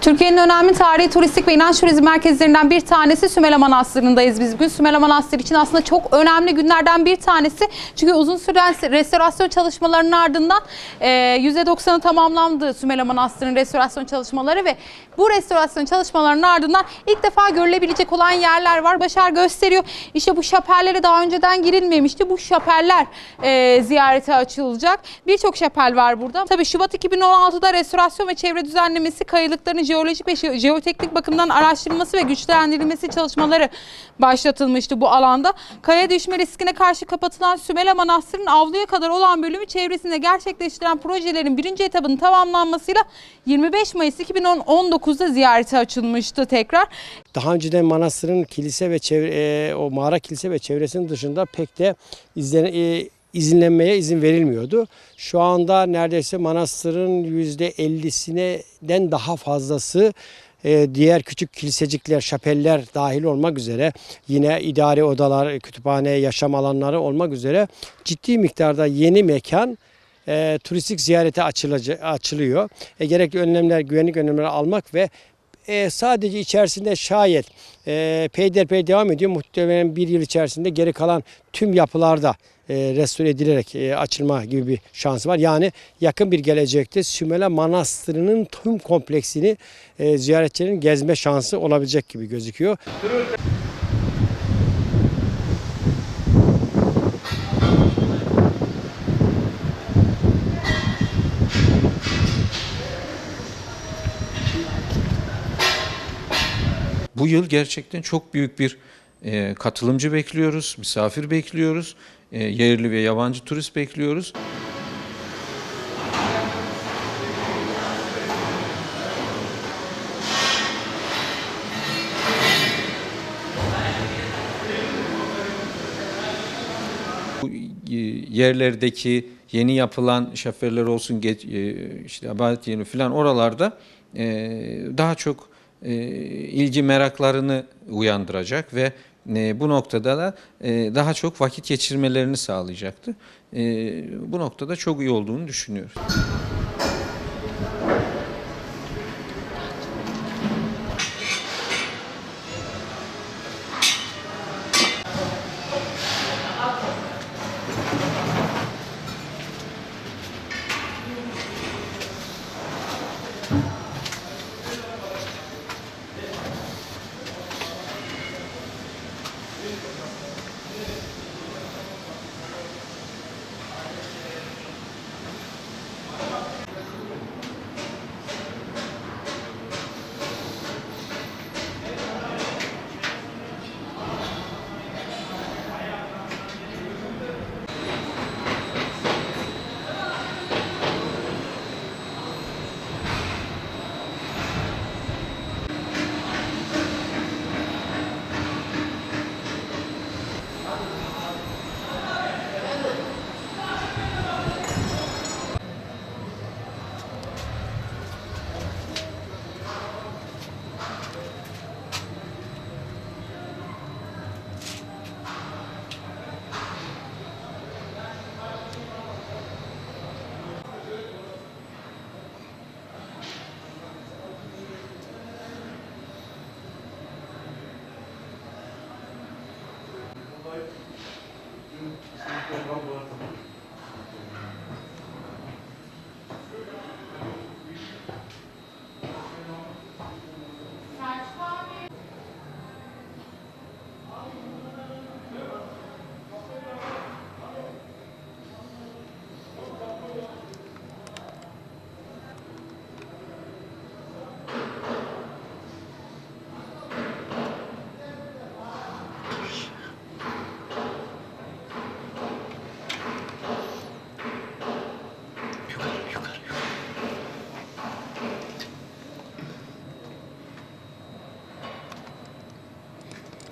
Türkiye'nin önemli tarihi turistik ve inanç turizm merkezlerinden bir tanesi Sümele Manastırı'ndayız biz bugün. Sümele Manastırı için aslında çok önemli günlerden bir tanesi. Çünkü uzun süren restorasyon çalışmalarının ardından e, %90'ı tamamlandı Sümele Manastırı'nın restorasyon çalışmaları ve bu restorasyon çalışmalarının ardından ilk defa görülebilecek olan yerler var. Başar gösteriyor. İşte bu şapellere daha önceden girilmemişti. Bu şapeller e, ziyarete açılacak. Birçok şapel var burada. Tabii Şubat 2016'da restorasyon ve çevre düzenlemesi, kayalıkların jeolojik ve jeo- jeoteknik bakımdan araştırılması ve güçlendirilmesi çalışmaları başlatılmıştı bu alanda. Kaya düşme riskine karşı kapatılan Sümele Manastırı'nın avluya kadar olan bölümü çevresinde gerçekleştirilen projelerin birinci etabının tamamlanmasıyla 25 Mayıs 2019'da ziyarete açılmıştı tekrar. Daha önceden manastırın kilise ve çevre, e, o mağara kilise ve çevresinin dışında pek de izlen, e, izinlenmeye izin verilmiyordu. Şu anda neredeyse manastırın %50'sinden daha fazlası e, diğer küçük kilisecikler, şapeller dahil olmak üzere yine idari odalar, kütüphane, yaşam alanları olmak üzere ciddi miktarda yeni mekan e, turistik ziyarete açılıyor. E, gerekli önlemler, güvenlik önlemleri almak ve e, sadece içerisinde şayet e, peyderpey devam ediyor. Muhtemelen bir yıl içerisinde geri kalan tüm yapılarda e, restore edilerek e, açılma gibi bir şansı var. Yani yakın bir gelecekte Sümele Manastırı'nın tüm kompleksini e, ziyaretçilerin gezme şansı olabilecek gibi gözüküyor. Bu yıl gerçekten çok büyük bir e, katılımcı bekliyoruz, misafir bekliyoruz, e, yerli ve yabancı turist bekliyoruz. Bu e, yerlerdeki yeni yapılan şoförler olsun, geç- e, işte abadet yeri falan oralarda e, daha çok e, ilgi meraklarını uyandıracak ve e, bu noktada da e, daha çok vakit geçirmelerini sağlayacaktı. Bu noktada çok iyi olduğunu düşünüyoruz.